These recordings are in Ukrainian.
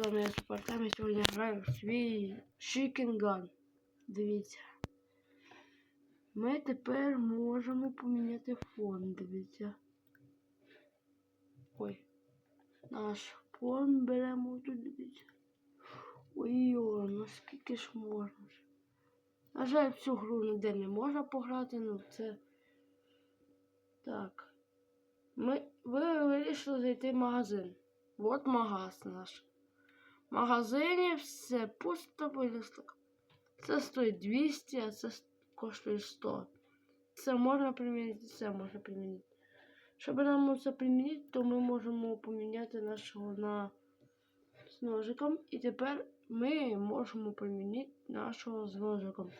вами я Супертем, сьогодні граю в свій Gun. Дивіться. Ми тепер можемо поміняти фон, дивіться. Ой. Наш фон беремо тут, дивіться. Ой-ой, наскільки ж можна. На жаль, цю гру ніде не можна пограти, ну це. Так. Ми, ви вирішили зайти в магазин. От магаз наш. Магазині все пусто вилізло. Це стоїть 200, а це коштує 100. Це можна примінити, це можна примінити. Щоб нам це примінити, то ми можемо поміняти нашого на з ножиком. І тепер ми можемо примінити нашого з ножиком.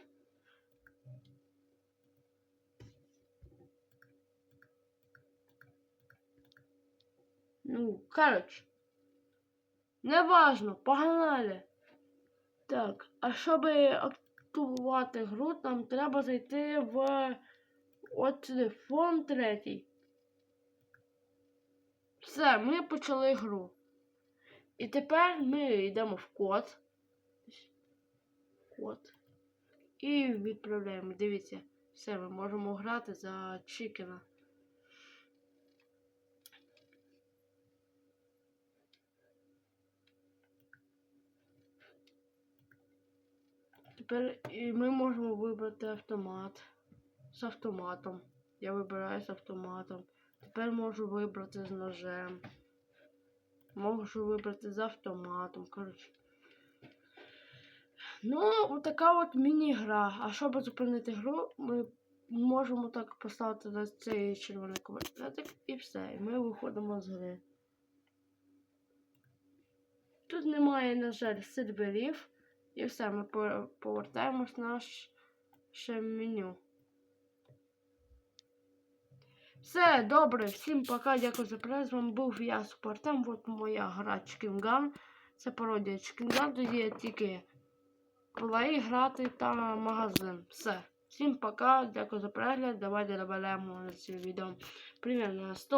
Ну, коротше. Неважно, погнали. Так, а щоб активувати гру, нам треба зайти в от сюди, фон третій. Все, ми почали гру. І тепер ми йдемо в код. Код. І відправляємо. Дивіться, все, ми можемо грати за Чікена. Тепер і ми можемо вибрати автомат з автоматом. Я вибираю з автоматом. Тепер можу вибрати з ножем. Можу вибрати з автоматом. Коротше. Ну, отака от міні-гра. А щоб зупинити гру, ми можемо так поставити на цей червоний квадратик і все. І ми виходимо з гри. Тут немає, на жаль, серверів. І все, ми повертаємось в наше меню. Все, добре, всім пока, дякую за перегляд. З вами був я Супертем. От моя гра Gun. Це пародія Gun, тоді є тільки плей грати та магазин. Все. Всім пока, дякую за перегляд. Давайте добавляємо на це відео примерно 100